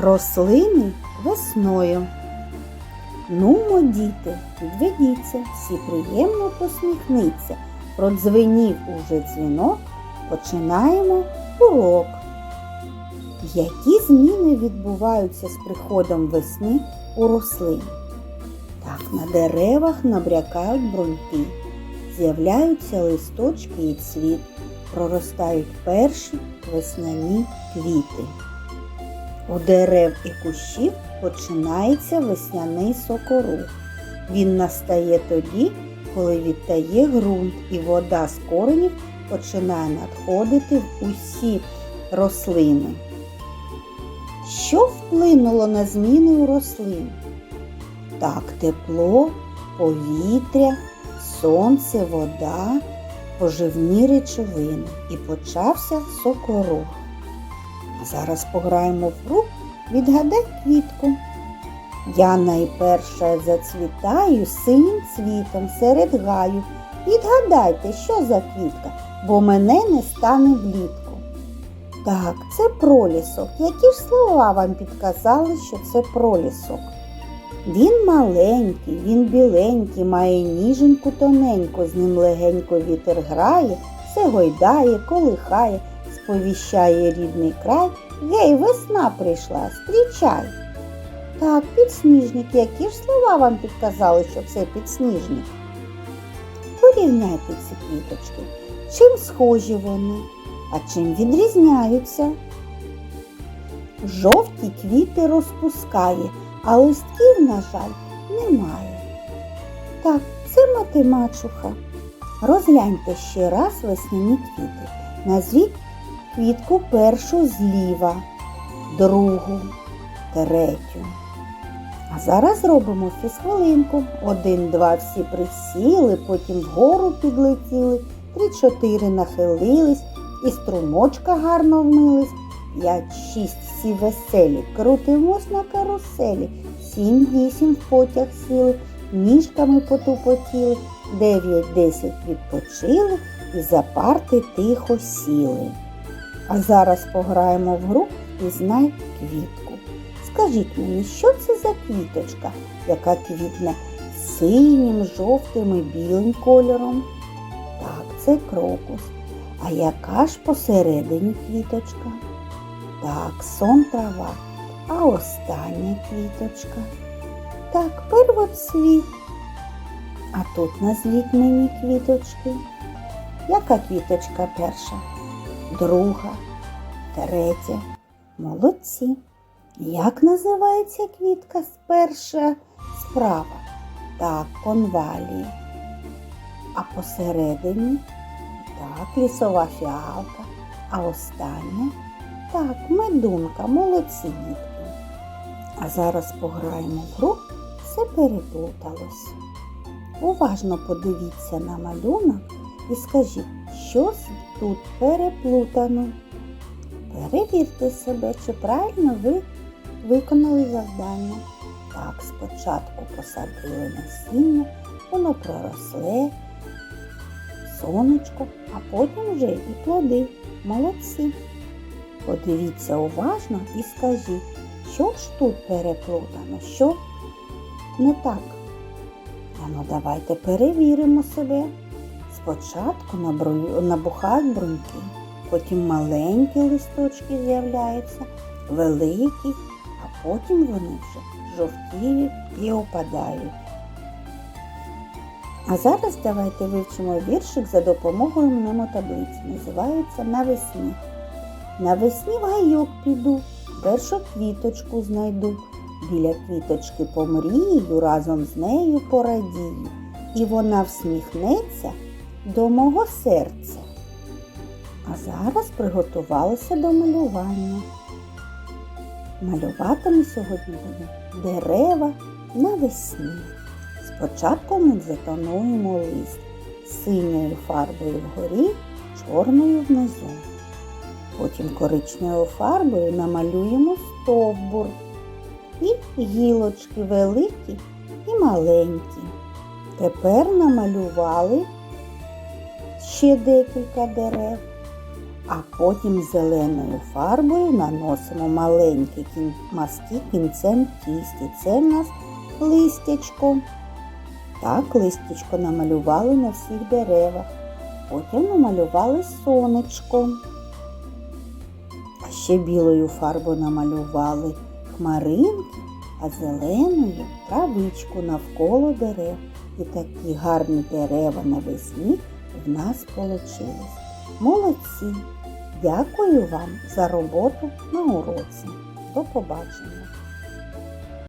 Рослини весною. Нумо, діти, підведіться, всі приємно посміхніться. Продзвенів уже дзвінок, починаємо урок. Які зміни відбуваються з приходом весни у рослин? Так, на деревах набрякають бруньки, з'являються листочки і цвіт, проростають перші весняні квіти. У дерев і кущів починається весняний сокорух. Він настає тоді, коли відтає ґрунт і вода з коренів починає надходити в усі рослини. Що вплинуло на зміни у рослин? Так, тепло, повітря, сонце, вода, поживні речовини і почався сокорух. Зараз пограємо в гру Відгадай квітку. Я найперша зацвітаю синім цвітом серед гаю. Відгадайте, що за квітка, бо мене не стане влітку. Так, це пролісок. Які ж слова вам підказали, що це пролісок? Він маленький, він біленький, має ніженьку тоненьку, з ним легенько вітер грає, все гойдає, колихає, сповіщає рідний край. Гей, весна прийшла, зустрічай. Так, підсніжник, які ж слова вам підказали, що це підсніжник? Порівняйте ці квіточки. Чим схожі вони, а чим відрізняються? Жовті квіти розпускає, а листків, на жаль, немає. Так, це матемачуха. Розгляньте ще раз весняні квіти. Назвіть квітку першу зліва, другу, третю. А зараз зробимо фізхвилинку. Один, два, всі присіли, потім вгору підлетіли, три-чотири нахилились, і струмочка гарно вмились. П'ять, шість, всі веселі, крутимось на каруселі, сім, вісім в потяг сіли, ніжками потупотіли, дев'ять, десять відпочили і за парти тихо сіли. А зараз пограємо в гру «Пізнай квітку. Скажіть мені, що це за квіточка, яка квітне синім, жовтим і білим кольором? Так, це крокус. А яка ж посередині квіточка? Так, сон трава. А остання квіточка. Так, первоцвіт. А тут назвіть мені квіточки. Яка квіточка перша? Друга, третя. Молодці. Як називається квітка перша справа? Так, конвалія. А посередині так, лісова фіалка. А остання так, медунка, молодці дітки. А зараз пограємо в гру, все переплуталось. Уважно подивіться на малюнок і скажіть, що тут переплутано. Перевірте себе, чи правильно ви виконали завдання. Так, спочатку посадили насіння, воно проросле, сонечко, а потім вже і плоди. Молодці. Подивіться уважно і скажіть, що ж тут переплутано, що не так. А ну давайте перевіримо себе. Спочатку набухають бруньки, потім маленькі листочки з'являються, великі, а потім вони вже жовтіють і опадають. А зараз давайте вивчимо віршик за допомогою мнемотаблиці. Називається Навесні. Навесні в гайок піду, першу квіточку знайду. Біля квіточки помрію, разом з нею порадію. І вона всміхнеться до мого серця. А зараз приготувалися до малювання. Малювати ми сьогодні будемо дерева навесні. Спочатку ми затонуємо лист синьою фарбою вгорі, чорною внизу. Потім коричневою фарбою намалюємо стовбур і гілочки великі і маленькі. Тепер намалювали ще декілька дерев. а потім зеленою фарбою наносимо маленькі мазки кінцем в тісті. Це в нас листячко. Так, листячко намалювали на всіх деревах. Потім намалювали сонечко. А ще білою фарбою намалювали хмаринки, а зеленою травичку навколо дерев. І такі гарні дерева навесні в нас вийшло. Молодці! Дякую вам за роботу на уроці. До побачення!